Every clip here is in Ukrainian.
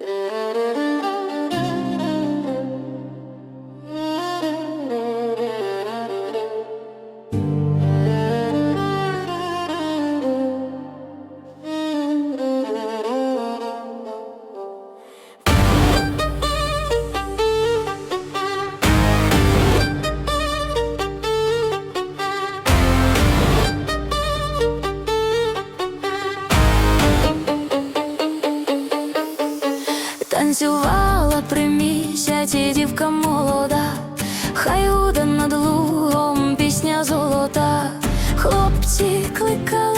Mm-hmm. Танцювала при місяці дівка молода, хай уде над лугом пісня золота. Хлопці кликали,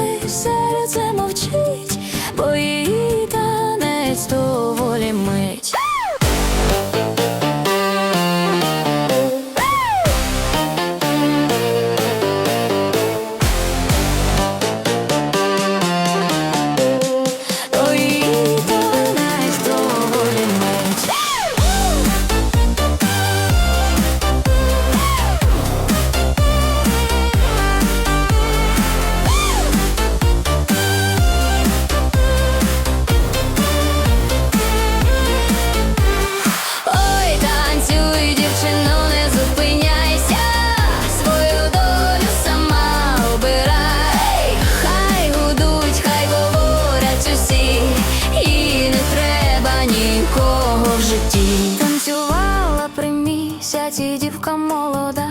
дівка молода,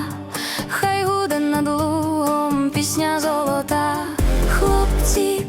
хай гуде над лугом пісня золота. Хлопці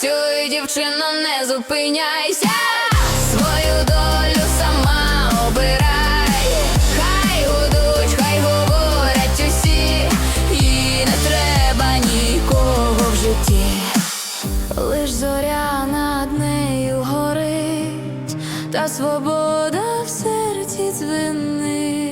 Танцюй, дівчино, не зупиняйся, свою долю сама обирай, хай гудуть, хай говорять усі, і не треба нікого в житті, лиш зоря над нею горить, та свобода в серці дзвенить.